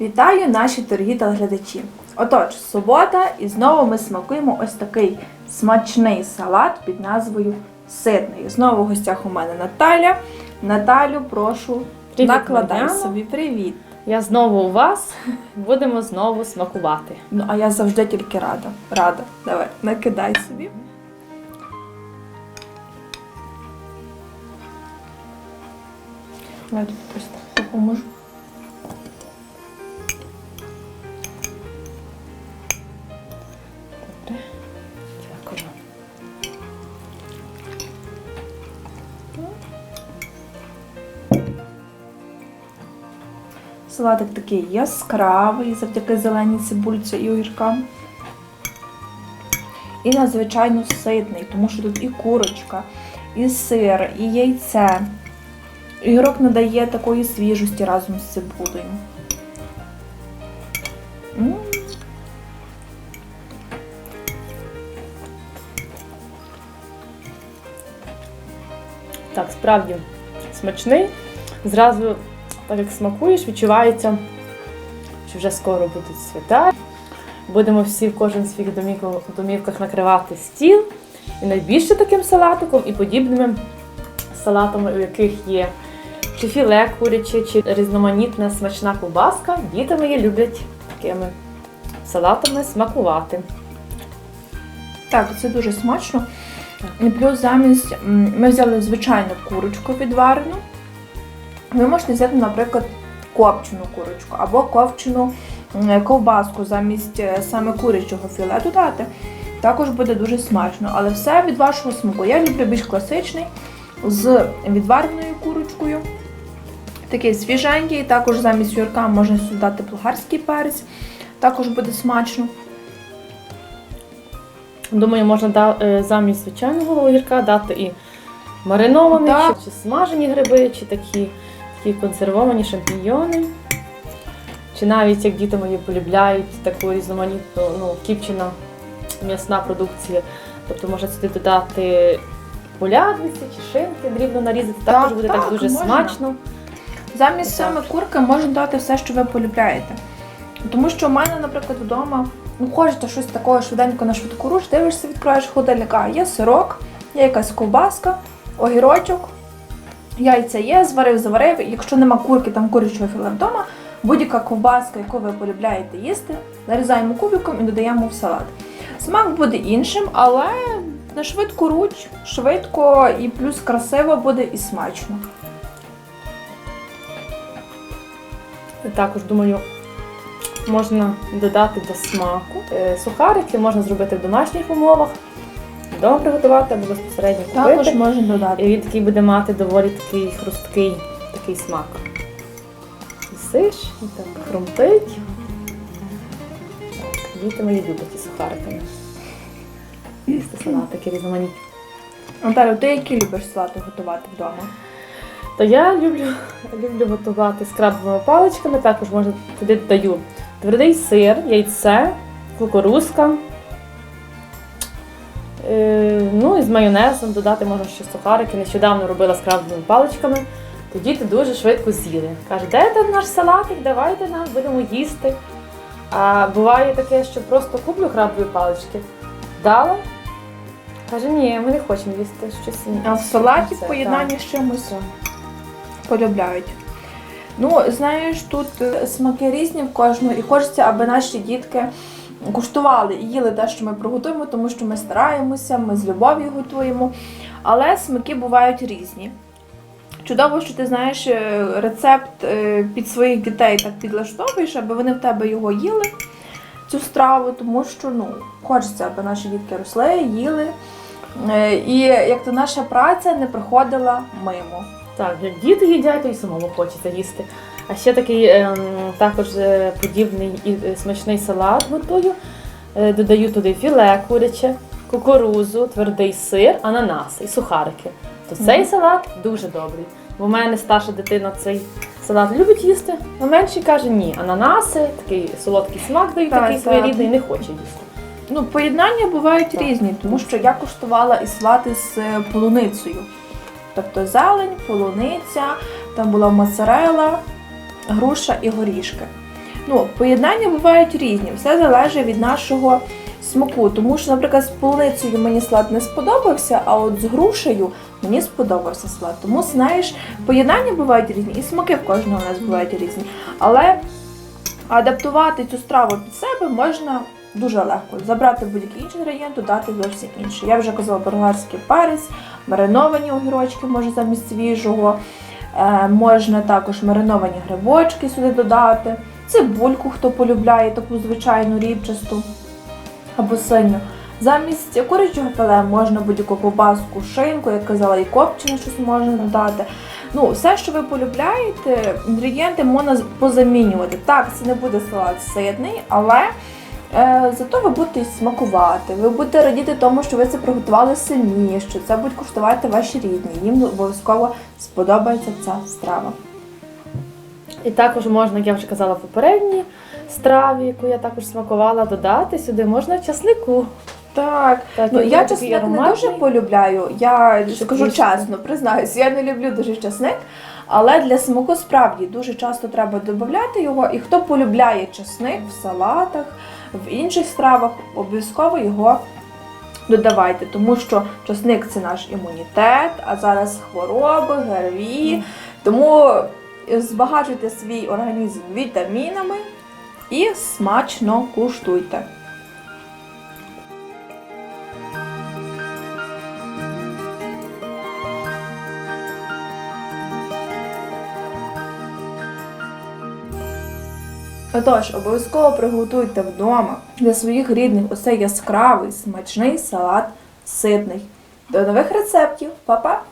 Вітаю наші дорогі телеглядачі! Отож, субота, і знову ми смакуємо ось такий смачний салат під назвою Ситний. Знову в гостях у мене Наталя. Наталю, прошу, Привіт, накладай Мар'яна. собі привіт. Я знову у вас. Будемо знову смакувати. Ну, а я завжди тільки рада. Рада. Давай, накидай собі. Я тобі ось допоможу. Салатик такий яскравий завдяки зеленій цибульці і огіркам. І надзвичайно ситний, тому що тут і курочка, і сир, і яйце. Огірок надає такої свіжості разом з цибулею. Так, справді смачний. Зразу, так як смакуєш, відчувається, що вже скоро будуть свята. Будемо всі в кожен своїх домівках, накривати стіл. І найбільше таким салатиком і подібними салатами, у яких є чи філе куряче, чи різноманітна смачна ковбаска. Діти мої люблять такими салатами смакувати. Так, це дуже смачно. І плюс замість ми взяли звичайну курочку відварену. Ви можете взяти, наприклад, копчену курочку або копчену м, ковбаску замість е, саме курячого філе додати. Також буде дуже смачно, але все від вашого смаку. Я люблю більш класичний з відвареною курочкою. Такий свіженький, також замість юрка можна сюди дати болгарський перець, також буде смачно. Думаю, можна е, замість звичайного огірка дати і маринований, чи, чи смажені гриби, чи такі, такі консервовані шампіньйони. Чи навіть як діти мої полюбляють таку різноманітну ну, кіпчена м'ясна продукція. Тобто можна сюди додати полядниці чи шинки, дрібно нарізати. Так, Також буде так, так, дуже можна. смачно. Замість саме курки можна дати все, що ви полюбляєте. Тому що в мене, наприклад, вдома ну, хочеться щось такого швиденько на швидку руч, дивишся, відкриваєш холодильника, є сирок, є якась ковбаска, огірочок, яйця є, зварив, заварив. Якщо нема курки, там курячого філе вдома, будь-яка ковбаска, яку ви полюбляєте їсти, нарізаємо кубиком і додаємо в салат. Смак буде іншим, але на швидку руч, швидко і плюс красиво буде і смачно. Також думаю, можна додати до смаку. Е, Сухарики можна зробити в домашніх умовах. Вдома приготувати або безпосередньо купити. Також можна додати. І він такий буде мати доволі такий хрусткий такий смак. Їсиш і так хрумтить. Так, діти мої люблять ці сухарики. Їсти салатики різноманітні. Наталю, ти які любиш салати готувати вдома? То я люблю, люблю готувати з крабовими паличками, також можна туди додаю твердий сир, яйце, кукурузка. Е, ну і з майонезом додати можна ще сухарики. Нещодавно робила з крабовими паличками. То діти дуже швидко з'їли. Каже, де там наш салатик, давайте нам будемо їсти. А буває таке, що просто куплю крабові палички, дала. Каже, ні, ми не хочемо їсти щось. А в салаті в поєднанні з чимось полюбляють. Ну, знаєш, тут е, смаки різні в кожного, і хочеться, аби наші дітки куштували і їли те, що ми приготуємо, тому що ми стараємося, ми з любов'ю готуємо. Але смаки бувають різні. Чудово, що ти знаєш е, рецепт е, під своїх дітей так підлаштовуєш, аби вони в тебе його їли, цю страву, тому що ну, хочеться, аби наші дітки росли, їли. Е, І як то наша праця не проходила мимо. Так, як діти їдять, то й самому хочеться їсти. А ще такий ем, також е, подібний і е, смачний салат готую. Е, додаю туди філе куряче, кукурузу, твердий сир, ананаси і сухарики. То цей Мгм. салат дуже добрий. Бо в мене старша дитина цей салат любить їсти, а менший каже ні. Ананаси, такий солодкий смак дають, Так, такий так. своєрідний, не хоче їсти. Ну, поєднання бувають Так. різні, тому що я куштувала і салати з полуницею. Тобто зелень, полуниця, там була моцарела, груша і горішки. Ну, поєднання бувають різні, все залежить від нашого смаку. Тому що, наприклад, з полуницею мені салат не сподобався, а от з грушею мені сподобався салат. Тому, знаєш, поєднання бувають різні, і смаки в кожного у нас бувають різні. Але адаптувати цю страву під себе можна дуже легко. Забрати будь-який інший інгредієнт, додати зовсім інший. Я вже казала болгарський перець, мариновані огірочки може замість свіжого. Е, можна також мариновані грибочки сюди додати, цибульку, хто полюбляє, таку звичайну рібчасту або синю. Замість курячого філе можна будь-яку ковбаску, шинку, як казала, і копчене щось можна додати. Ну, все, що ви полюбляєте, інгредієнти можна позамінювати. Так, це не буде салат ситний, але зато ви будете смакувати. Ви будете радіти тому, що ви це приготували самі, що це будуть куштувати ваші рідні. Їм обов'язково сподобається ця страва. І також можна, як я вже казала в попередній страві, яку я також смакувала, додати сюди можна часнику. Так, Так, ну я чесник не дуже полюбляю. Я скажу чесно, признаюсь, я не люблю дуже чесник, але для смаку справді дуже часто треба додати його. І хто полюбляє чесник в салатах, в інших стравах, обов'язково його додавайте, тому що часник це наш імунітет, а зараз хвороби, ГРВІ. Тому збагачуйте свій організм вітамінами і смачно куштуйте. Отож, обов'язково приготуйте вдома для своїх рідних оцей яскравий, смачний салат ситний. До нових рецептів, Па-па!